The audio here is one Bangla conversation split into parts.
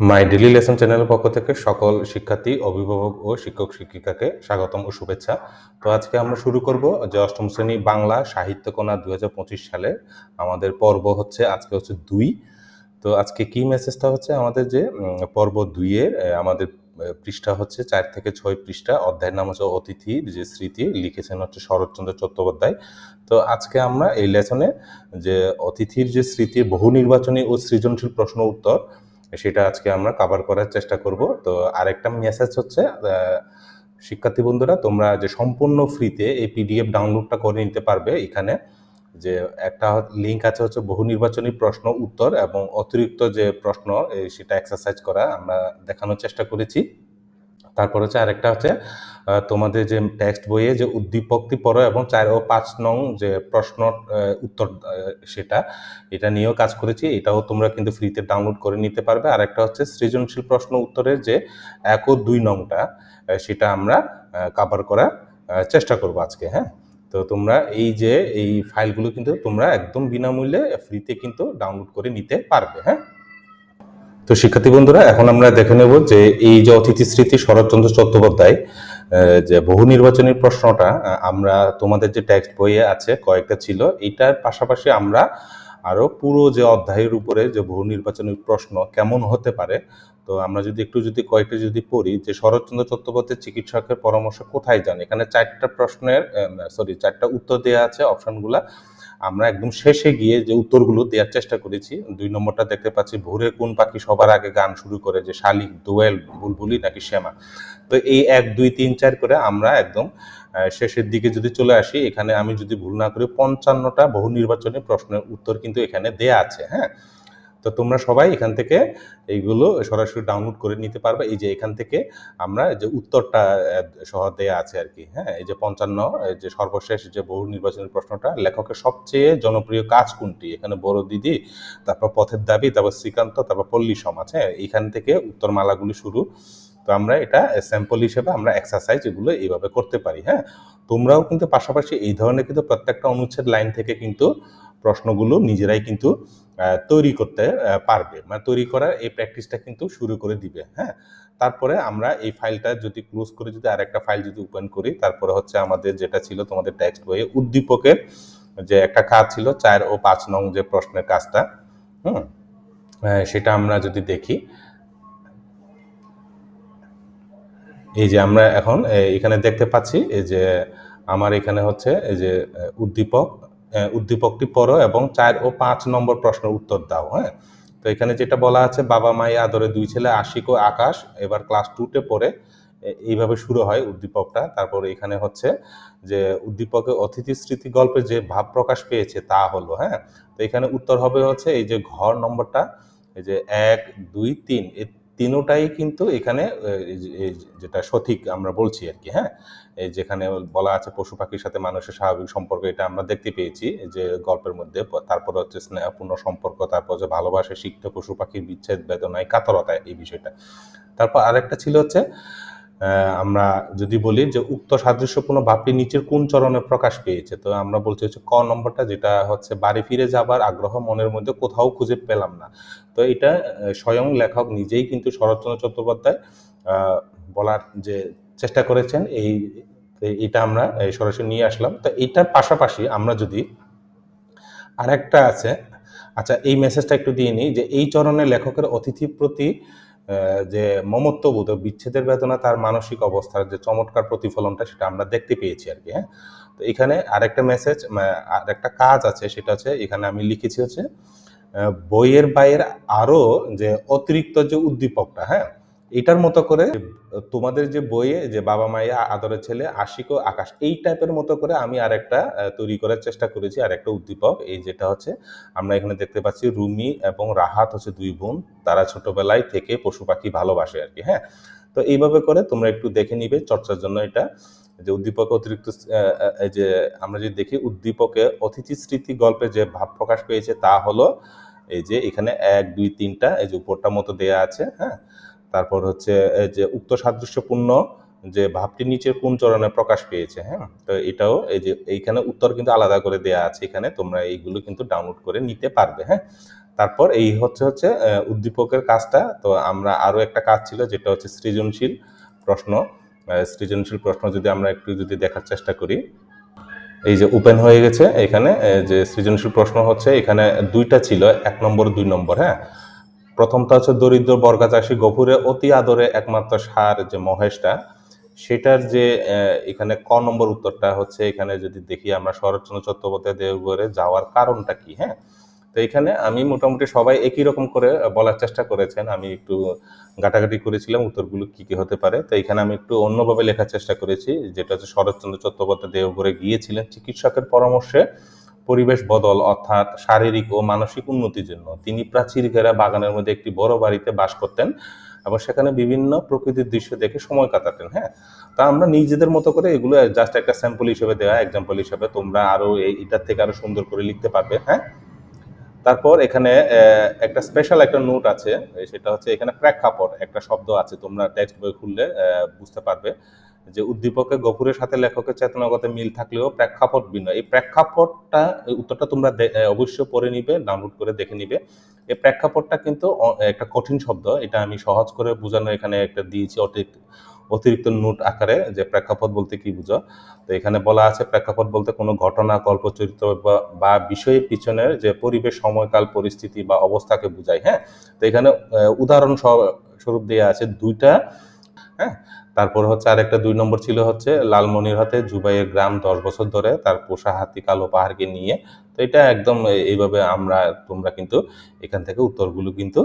মাই ডেলি লেসন চ্যানেলের পক্ষ থেকে সকল শিক্ষার্থী, অভিভাবক ও শিক্ষক শিক্ষিকাকে স্বাগতম ও শুভেচ্ছা। তো আজকে আমরা শুরু করব যে অষ্টম শ্রেণি বাংলা সাহিত্যকোনা দু হাজার পঁচিশ সালে আমাদের পর্ব হচ্ছে, আজকে হচ্ছে দুই। তো আজকে কি মেসেজটা হচ্ছে আমাদের যে পর্ব দুইয়ের আমাদের পৃষ্ঠা হচ্ছে চার থেকে ছয় পৃষ্ঠা। অধ্যায়ের নাম হচ্ছে অতিথির যে স্মৃতি লিখেছেন হচ্ছে শরৎচন্দ্র চট্টোপাধ্যায়। তো আজকে আমরা এই লেসনে যে অতিথির যে স্মৃতি, বহু নির্বাচনী ও সৃজনশীল প্রশ্ন উত্তর সেটা আজকে আমরা কাভার করার চেষ্টা করব। তো আরেকটা মেসেজ হচ্ছে শিক্ষার্থী বন্ধুরা, তোমরা যে সম্পূর্ণ ফ্রিতে এই পিডিএফ ডাউনলোডটা করে নিতে পারবে এখানে। যে একটা লিঙ্ক আছে হচ্ছে বহু নির্বাচনী প্রশ্ন উত্তর এবং অতিরিক্ত যে প্রশ্ন সেটা এক্সারসাইজ করা আমরা দেখানোর চেষ্টা করেছি। তারপর হচ্ছে আরেকটা হচ্ছে তোমাদের যে টেক্সট বইয়ে যে উদ্দীপকটি পড়ো এবং চার ও পাঁচ নং যে প্রশ্ন উত্তর সেটা, এটা নিয়েও কাজ করেছি। এটাও তোমরা কিন্তু ফ্রিতে ডাউনলোড করে নিতে পারবে। আর একটা হচ্ছে সৃজনশীল প্রশ্ন উত্তরের যে এক ও দুই নংটা সেটা আমরা কাভার করার চেষ্টা করব আজকে হ্যাঁ? তো তোমরা এই যে, এই ফাইলগুলো কিন্তু তোমরা একদম বিনামূল্যে ফ্রিতে কিন্তু ডাউনলোড করে নিতে পারবে হ্যাঁ? তো শিক্ষার্থী বন্ধুরা, এখন আমরা দেখে নেব যে এই যে অতিথি স্মৃতি শরৎচন্দ্র চট্টোপাধ্যায় যে বহু নির্বাচনী প্রশ্নটা আমরা তোমাদের যে টেক্সট বইয়ে আছে কয়েকটা ছিল এটার পাশাপাশি আমরা আরও পুরো যে অধ্যায়ের উপরে যে বহু নির্বাচনী প্রশ্ন কেমন হতে পারে, তো আমরা যদি একটু যদি কয়েকটা যদি পড়ি, যে শরৎচন্দ্র চট্টোপাধ্যায় চিকিৎসকের পরামর্শ কোথায় যান? এখানে চারটা প্রশ্নের সরি চারটা উত্তর দেওয়া আছে অপশনগুলা আমরা একদম শেষে গিয়ে যে উত্তরগুলো দেওয়ার চেষ্টা করেছি, দুই নম্বরটা দেখতে পাচ্ছি ভোরে কোন পাখি সবার আগে গান শুরু করে যে শালিক, দোয়েল, বুলবুলি নাকি শ্যামা। তো এই এক, দুই, তিন, চার করে আমরা একদম শেষের দিকে যদি চলে আসি, এখানে আমি যদি ভুল না করি পঞ্চান্নটা বহু নির্বাচনী প্রশ্নের উত্তর কিন্তু এখানে দেয়া আছে হ্যাঁ? তো তোমরা সবাই এখান থেকে এইগুলো সরাসরি ডাউনলোড করে নিতে পারবে। এই যে এখান থেকে আমরা যে উত্তরটা সহ দেয়া আছে আর কি হ্যাঁ? এই যে পঞ্চান্ন যে সর্বশেষ যে বহু নির্বাচনের প্রশ্নটা, লেখকের সবচেয়ে জনপ্রিয় কাজ কোনটি? এখানে বড় দিদি, তারপর পথের দাবি, তারপর শ্রীকান্ত, তারপর পল্লী সমাজ হ্যাঁ? এইখান থেকে উত্তরমালাগুলি শুরু। তো আমরা এটা স্যাম্পল হিসেবে আমরা এক্সারসাইজ এগুলো এইভাবে করতে পারি হ্যাঁ? তোমরাও কিন্তু পাশাপাশি এই ধরনের কিন্তু প্রত্যেকটা অনুচ্ছেদ লাইন থেকে কিন্তু প্রশ্নগুলো নিজেরাই কিন্তু তৈরি করতে পারবে। মানে তৈরি করার এই প্র্যাকটিসটা কিন্তু শুরু করে দিবে হ্যাঁ? তারপরে আমরা এই ফাইলটা যদি ক্লোজ করে যদি আরেকটা ফাইল যদি ওপেন করি, তারপরে হচ্ছে আমাদের যেটা ছিল তোমাদের টেক্সট বইয়ে উদ্দীপকের যে একটা কাজ ছিল, চার ও পাঁচ নং যে প্রশ্নের কাজটা, হুম? সেটা আমরা যদি দেখি এই যে আমরা এখন এখানে দেখতে পাচ্ছি, এই যে আমার এখানে হচ্ছে, এই যে উদ্দীপক উদ্দীপকটি পড়ো এবং চার ও পাঁচ নম্বর প্রশ্নের উত্তর দাও হ্যাঁ? তো এখানে যেটা বলা আছে, বাবা মাই আদরে দুই ছেলে, আশিক ও আকাশ, এবার ক্লাস টুতে পড়ে এইভাবে শুরু হয় উদ্দীপকটা। তারপর এখানে হচ্ছে যে, উদ্দীপকে অতিথি স্মৃতি গল্পে যে ভাব প্রকাশ পেয়েছে তা হলো হ্যাঁ? তো এখানে উত্তর হবে হচ্ছে, এই যে ঘর নম্বরটা, এই যে এক, দুই, তিন এই তিনোটাই কিন্তু এখানে যেটা সঠিক আমরা বলছি আর কি হ্যাঁ? যেখানে বলা আছে পশু পাখির সাথে মানুষের স্বাভাবিক সম্পর্ক, এটা আমরা দেখতে পেয়েছি। যে গল্পের মধ্যে তারপর হচ্ছে স্নেহপূর্ণ সম্পর্ক, তারপর যে ভালোবাসা শিখতে পশু পাখির বিচ্ছেদ, বেদনায় কাতরতায় এই বিষয়টা। তারপর আরেকটা ছিল হচ্ছে আমরা যদি বলি যে উক্ত সাদৃশ্যপূর্ণ ভাবটি নিচের কোন চরণে প্রকাশ পেয়েছে, তো আমরা বলছি হচ্ছে ক নম্বরটা, যেটা হচ্ছে বাড়ি ফিরে যাবার আগ্রহ মনের মধ্যে কোথাও খুঁজে পেলাম না। তো এটা স্বয়ং লেখক নিজেই কিন্তু শরৎচন্দ্র চট্টোপাধ্যায় বলার যে চেষ্টা করেছেন, এই এটা আমরা সরাসরি নিয়ে আসলাম। তো এইটার পাশাপাশি আমরা যদি আরেকটা আছে আচ্ছা এই মেসেজটা একটু দিয়ে নিই যে এই চরণে লেখকের অতিথির প্রতি যে মমত্ববোধ বোধ বিচ্ছেদের বেদনা, তার মানসিক অবস্থার যে চমৎকার প্রতিফলনটা, সেটা আমরা দেখতে পেয়েছি আর কি হ্যাঁ? তো এখানে আরেকটা মেসেজ আরেকটা কাজ আছে, সেটা হচ্ছে, এখানে আমি লিখেছি হচ্ছে বইয়ের বাইয়ের আরও যে অতিরিক্ত যে উদ্দীপকটা হ্যাঁ? এটার মতো করে তোমাদের যে বইয়ে যে বাবা মাইয়া আদরের ছেলে আশিক ও আকাশ এই টাইপের মতো করে আমি আরেকটা আহ, তৈরি করার চেষ্টা করেছি আর একটা উদ্দীপক এই যেটা হচ্ছে আমরা এখানে দেখতে পাচ্ছি রুমি এবং রাহাত হচ্ছে দুই বোন তারা ছোটবেলায় থেকে পশু পাখি ভালোবাসে আর কি হ্যাঁ? তো এইভাবে করে তোমরা একটু দেখে নিবে চর্চার জন্য এটা যে উদ্দীপক অতিরিক্ত যে আমরা যদি দেখি উদ্দীপকে অতিথি স্মৃতি গল্পে যে ভাব প্রকাশ পেয়েছে তা হলো এই যে এখানে এক দুই তিনটা এই যে উপরটা মতো দেয়া আছে হ্যাঁ? তারপর হচ্ছে যে উক্ত সাদৃশ্যপূর্ণ যে ভাবটি নিচের কোন চরণে প্রকাশ পেয়েছে হ্যাঁ? তো এটাও এই যে এইখানে উত্তর কিন্তু আলাদা করে দেয়া আছে এখানে, তোমরা এইগুলো কিন্তু ডাউনলোড করে নিতে পারবে হ্যাঁ? তারপর এই হচ্ছে হচ্ছে উদ্দীপকের কাজটা। তো আমরা আরও একটা কাজ ছিল, যেটা হচ্ছে সৃজনশীল প্রশ্ন। সৃজনশীল প্রশ্ন যদি আমরা একটু যদি দেখার চেষ্টা করি। এই যে ওপেন হয়ে গেছে এখানে যে সৃজনশীল প্রশ্ন হচ্ছে, এখানে দুইটা ছিল, এক নম্বর, দুই নম্বর হ্যাঁ? প্রথমটা হচ্ছে দরিদ্র বর্গা চাষী গফুরে অতি আদরে একমাত্র সার যে মহেশটা, সেটার যে এখানে ক নম্বর উত্তরটা হচ্ছে, এখানে যদি দেখি আমরা শরৎচন্দ্র চট্টোপাধ্যায় দেওঘরে যাওয়ার কারণটা কি হ্যাঁ? তো এখানে আমি মোটামুটি সবাই একই রকম করে বলার চেষ্টা করেছেন, আমি একটু ঘাটাঘাটি করেছিলাম উত্তরগুলো কি কি হতে পারে, তো এখানে আমি একটু অন্যভাবে লেখার চেষ্টা করেছি, যেটা হচ্ছে শরৎচন্দ্র চট্টোপাধ্যায় দেওঘরে গিয়েছিলেন চিকিৎসকের পরামর্শে পরিবেশ বদল অর্থাৎ শারীরিক ও মানসিক উন্নতির জন্য। তিনি প্রাচীর ঘেরা বাগানের মধ্যে একটি বড় বাড়িতে বাস করতেন এবং সেখানে বিভিন্ন প্রকৃতির দৃশ্য দেখে সময় কাটাতেন হ্যাঁ? তা আমরা নিজেদের মতো করে এগুলো জাস্ট একটা স্যাম্পল হিসেবে দেওয়া এক্সাম্পল হিসেবে তোমরা আরও এই- এটার থেকে আরও সুন্দর করে লিখতে পারবে হ্যাঁ? তারপর এখানে একটা স্পেশাল একটা নোট আছে, সেটা হচ্ছে এখানে প্রেক্ষাপট, একটা শব্দ আছে, তোমরা টেক্সট বই খুললে বুঝতে পারবে। যে উদ্দীপকে গফুরের সাথে লেখকের চেতনাগত মিল থাকলেও প্রেক্ষাপট ভিন্ন। এই প্রেক্ষাপটটা উত্তরটা তোমরা অবশ্যই পড়ে নিবে ডাউনলোড করে দেখে নিবে। এই প্রেক্ষাপটটা কিন্তু একটা কঠিন শব্দ। এটা আমি সহজ করে বোঝানো এখানে একটা দিয়েছি অতিরিক্ত অতিরিক্ত নোট আকারে যে প্রেক্ষাপট বলতে কি বুঝো? তো এখানে বলা আছে প্রেক্ষাপট বলতে কোনো ঘটনা গল্প চরিত্র বা- বিষয়ের পিছনের যে পরিবেশ, সময়কাল, পরিস্থিতি বা অবস্থাকে বোঝায় হ্যাঁ? তো এখানে উদাহরণ স্বরূপ দেওয়া আছে দুইটা হ্যাঁ? তারপর হচ্ছে আরেকটা দুই নম্বর ছিল হচ্ছে লালমনির হাতে জুবাইয়ের গ্রাম দশ বছর ধরে তার পোষা হাতি কালো পাহাড়কে নিয়ে। তো এটা একদম এইভাবে আমরা, তোমরা কিন্তু এখান থেকে উত্তরগুলো কিন্তু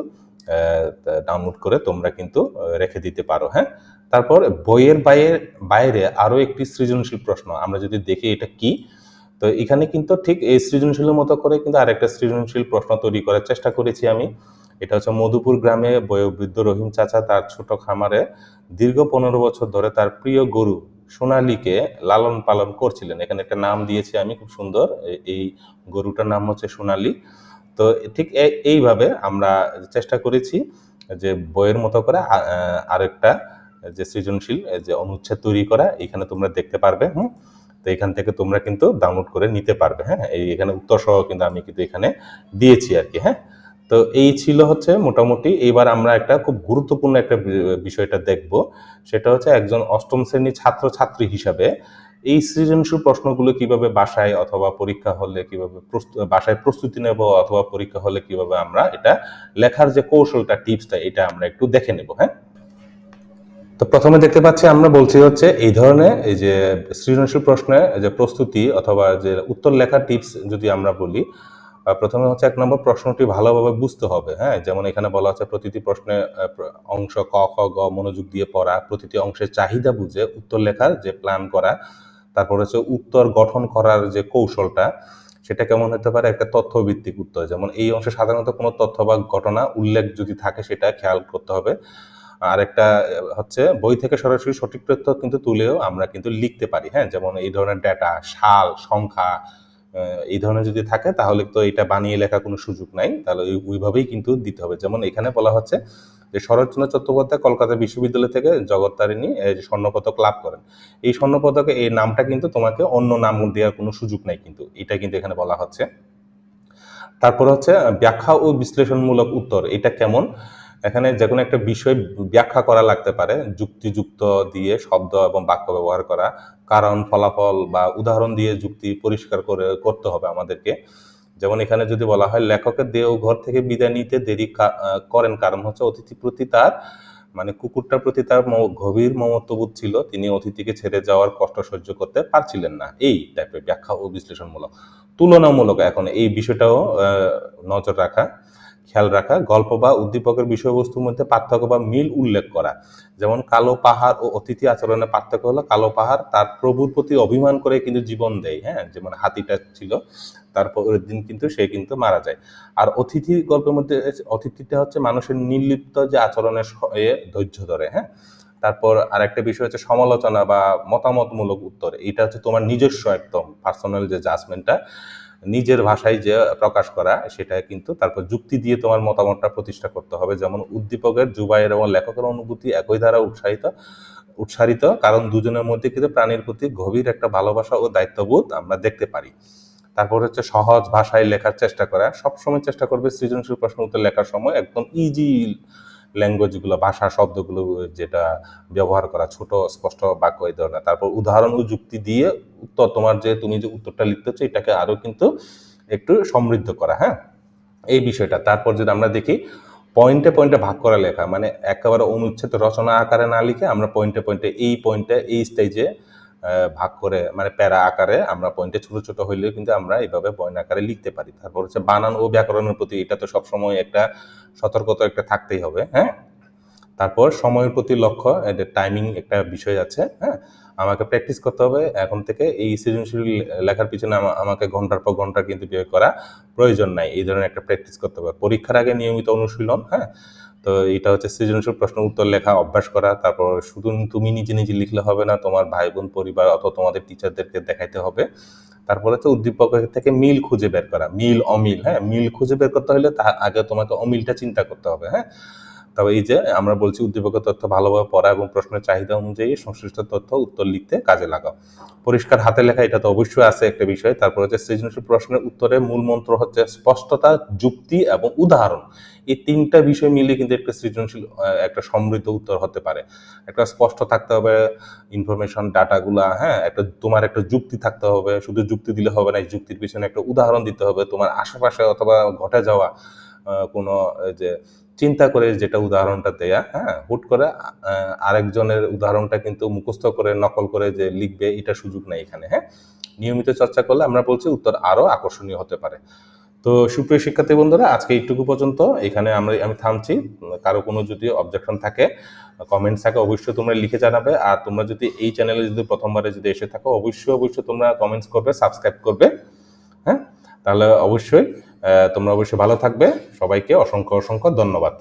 ডাউনলোড করে তোমরা কিন্তু রেখে দিতে পারো হ্যাঁ? তারপর বইয়ের বাইরে বাইরে আরও একটি সৃজনশীল প্রশ্ন, আমরা যদি দেখি এটা কি, তো এখানে কিন্তু ঠিক এই সৃজনশীলের মতো করে কিন্তু আরেকটা সৃজনশীল প্রশ্ন তৈরি করার চেষ্টা করেছি আমি। এটা হচ্ছে মধুপুর গ্রামে বয়োবৃদ্ধ রহিম চাচা তার ছোট খামারে দীর্ঘ পনেরো বছর ধরে তার প্রিয় গরু সোনালীকে লালন পালন করছিলেন। এখানে একটা নাম দিয়েছি আমি, খুব সুন্দর। এই গরুটার নাম হচ্ছে সোনালী। তো ঠিক এইভাবে আমরা চেষ্টা করেছি যে বইয়ের মতো করে আরেকটা যে সৃজনশীল যে অনুচ্ছেদ তৈরি করা, এখানে তোমরা দেখতে পারবে, হুম? তো এখান থেকে তোমরা কিন্তু ডাউনলোড করে নিতে পারবে হ্যাঁ? এই এখানে উত্তর সহ কিন্তু আমি কিন্তু এখানে দিয়েছি আর কি হ্যাঁ? তো এই ছিল হচ্ছে মোটামুটি এবার আমরা একটা খুব গুরুত্বপূর্ণ একটা বিষয়টা দেখব। সেটা হচ্ছে একজন অষ্টম শ্রেণির ছাত্র ছাত্রী হিসাবে এই সৃজনশীল প্রশ্নগুলো কীভাবে বাসায় অথবা পরীক্ষা হলে কীভাবে বাসায় প্রস্তুতি নেব অথবা পরীক্ষা হলে কীভাবে আমরা এটা লেখার যে কৌশলটা, টিপসটা, এটা আমরা একটু দেখে নেব হ্যাঁ? তো প্রথমে দেখতে পাচ্ছি আমরা বলছি হচ্ছে এই ধরনের এই যে সৃজনশীল প্রশ্নে যে প্রস্তুতি অথবা যে উত্তর লেখার টিপস যদি আমরা বলি প্রথমে হচ্ছে এক নম্বর প্রশ্নটি ভালোভাবে বুঝতে হবে হ্যাঁ? যেমন এখানে বলা হচ্ছে প্রতিটি প্রশ্নে অংশ ক, খ, গ, মনোযোগ দিয়ে পড়া, প্রতিটি অংশের চাহিদা বুঝে উত্তর লেখার যে প্ল্যান করা, তারপর হচ্ছে উত্তর গঠন করার যে কৌশলটা, সেটা কেমন হতে পারে? একটা তথ্য ভিত্তিক উত্তর, যেমন এই অংশে সাধারণত কোনো তথ্য বা ঘটনা উল্লেখ যদি থাকে, সেটা খেয়াল করতে হবে। আর একটা হচ্ছে বই থেকে সরাসরি সঠিক তথ্য কিন্তু তুলেও আমরা কিন্তু লিখতে পারি হ্যাঁ? যেমন এই ধরনের ডেটা সাল, সংখ্যা এই ধরনের যদি থাকে, তাহলে তো এটা বানিয়ে লেখা কোনো সুযোগ নাই। তাহলে ওই- ওইভাবেই কিন্তু দিতে হবে। যেমন এখানে বলা হচ্ছে যে শরৎচন্দ্র চট্টোপাধ্যায় কলকাতা বিশ্ববিদ্যালয় থেকে জগত্তারিণী স্বর্ণপদক লাভ করেন। এই স্বর্ণপদকে, এই নামটা কিন্তু তোমাকে অন্য নাম দেওয়ার কোনো সুযোগ নাই কিন্তু। এটা কিন্তু এখানে বলা হচ্ছে। তারপর হচ্ছে, ব্যাখ্যা ও বিশ্লেষণমূলক উত্তর, এটা কেমন? এখানে যে কোনো একটা বিষয় ব্যাখ্যা করা লাগতে পারে, যুক্তিযুক্ত দিয়ে শব্দ এবং বাক্য ব্যবহার করা, কারণ, ফলাফল বা উদাহরণ দিয়ে যুক্তি পরিষ্কার করে, করতে হবে আমাদেরকে। যেমন এখানে যদি বলা হয়, লেখকের দেহ ঘর থেকে বিদায় নিতে দেরি করেন, কারণ হচ্ছে অতিথি প্রতি তার মানে কুকুরটার প্রতি তার গভীর মমত্ববোধ ছিল, তিনি অতিথিকে ছেড়ে যাওয়ার কষ্ট সহ্য করতে পারছিলেন না। এই টাইপের ব্যাখ্যা ও বিশ্লেষণমূলক। তুলনামূলক এখন এই বিষয়টাও নজর রাখা। খেয়াল রাখা, গল্প বা উদ্দীপকের বিষয়বস্তুর মধ্যে পার্থক্য বা মিল উল্লেখ করা। যেমন কালো পাহাড় ও অতিথি আচরণের পার্থক্য হলো কালো পাহাড় তার প্রভুর প্রতি অভিমান করে কিন্তু জীবন দেয় হ্যাঁ? যেমন হাতিটা ছিল তারপরের দিন কিন্তু সে কিন্তু মারা যায়। আর অতিথি গল্পের মধ্যে অতিথিটা হচ্ছে মানুষের নির্লিপ্ত যে আচরণের ধৈর্য ধরে হ্যাঁ? তারপর আরেকটা বিষয় হচ্ছে সমালোচনা বা মতামতমূলক উত্তর। এটা হচ্ছে তোমার নিজস্ব একদম পার্সোনাল যে জাজমেন্টটা নিজের ভাষায় যে প্রকাশ করা, সেটা কিন্তু তারপর যুক্তি দিয়ে তোমার মতামতটা প্রতিষ্ঠা করতে হবে। যেমন উদ্দীপকের, জুবাইয়ের এবং লেখকের অনুভূতি একই দ্বারা উৎসাহিত, উৎসারিত, কারণ দুজনের মধ্যে কিন্তু প্রাণীর প্রতি গভীর একটা ভালোবাসা ও দায়িত্ববোধ আমরা দেখতে পারি। তারপর হচ্ছে সহজ ভাষায় লেখার চেষ্টা করা। সবসময় চেষ্টা করবে সৃজনশীল প্রশ্ন উত্তর লেখার সময় একদম ইজি ল্যাঙ্গুয়েজগুলো ভাষা শব্দগুলো যেটা ব্যবহার করা, ছোট, স্পষ্ট বাক্য এই ধরনের। তারপর উদাহরণ ও যুক্তি দিয়ে উত্তর, তোমার যে তুমি যে উত্তরটা লিখতেছো এটাকে আরও কিন্তু একটু সমৃদ্ধ করা হ্যাঁ? এই বিষয়টা। তারপর যদি আমরা দেখি পয়েন্টে পয়েন্টে ভাগ করা লেখা মানে একেবারে অনুচ্ছেদ রচনা আকারে না লিখে আমরা পয়েন্টে পয়েন্টে এই পয়েন্টে এই স্টেজে ভাগ করে মানে প্যারা আকারে আমরা পয়েন্টে ছোট ছোট হইলেও কিন্তু আমরা এইভাবে পয়েন্ট আকারে লিখতে পারি। তারপর হচ্ছে বানান ও ব্যাকরণের প্রতি এটা তো সবসময় একটা সতর্কতা একটা থাকতেই হবে হ্যাঁ? তারপর সময়ের প্রতি লক্ষ্য এটা টাইমিং একটা বিষয় আছে হ্যাঁ? আমাকে প্র্যাকটিস করতে হবে, এখন থেকে এই সৃজনশীল লেখার পিছনে আমা- আমাকে ঘণ্টার পর ঘণ্টা কিন্তু ব্যয় করা প্রয়োজন নাই, এই ধরনের একটা প্র্যাকটিস করতে হবে। পরীক্ষার আগে নিয়মিত অনুশীলন হ্যাঁ? তো এটা হচ্ছে সৃজনশীল প্রশ্ন, উত্তর লেখা, অভ্যাস করা, তারপর শুধু তুমি নিজে নিজে লিখলে হবে না, তোমার ভাই বোন পরিবার অথবা তোমাদের টিচারদেরকে দেখাইতে হবে। তারপর হচ্ছে উদ্দীপকের থেকে মিল খুঁজে বের করা, মিল অমিল হ্যাঁ? মিল খুঁজে বের করতে হলে তা, আগে তোমাকে অমিলটা চিন্তা করতে হবে হ্যাঁ? তবে এই যে আমরা বলছি উদ্দীপকের তথ্য ভালোভাবে পড়া এবং প্রশ্নের চাহিদা অনুযায়ী সংশ্লিষ্ট তথ্য উত্তর লিখতে কাজে লাগাও। পরিষ্কার হাতে লেখা, এটা তো অবশ্যই আছে একটা বিষয়। তারপর হচ্ছে সৃজনশীল প্রশ্নের উত্তরে মূল মন্ত্র হচ্ছে স্পষ্টতা, যুক্তি এবং উদাহরণ। এই তিনটা বিষয় মিলে কিন্তু একটা সৃজনশীল একটা সমৃদ্ধ উত্তর হতে পারে। একটা স্পষ্ট থাকতে হবে ইনফরমেশন ডাটাগুলা হ্যাঁ একটা তোমার একটা যুক্তি থাকতে হবে। শুধু যুক্তি দিলে হবে না, এই যুক্তির পিছনে একটা উদাহরণ দিতে হবে। তোমার আশেপাশে অথবা ঘটে যাওয়া কোনো যে চিন্তা করে যেটা উদাহরণটা দেয়া হ্যাঁ হুট করে আরেকজনের উদাহরণটা কিন্তু মুখস্থ করে, নকল করে যে লিখবে, এটা সুযোগ নেই এখানে হ্যাঁ? নিয়মিত চর্চা করলে আমরা বলছি উত্তর আরও আকর্ষণীয় হতে পারে। তো সুপ্রিয় শিক্ষার্থী বন্ধুরা, আজকে এইটুকু পর্যন্ত। এখানে আমরা, আমি থামছি। কারও কোনো যদি অবজেকশন থাকে কমেন্টস থাকে, অবশ্যই তোমরা লিখে জানাবে। আর তোমরা যদি এই চ্যানেলে যদি প্রথমবারে যদি এসে থাকো, অবশ্যই অবশ্যই তোমরা কমেন্টস করবে সাবস্ক্রাইব করবে হ্যাঁ? তাহলে অবশ্যই তোমরা অবশ্যই ভালো থাকবে। সবাইকে অসংখ্য অসংখ্য ধন্যবাদ।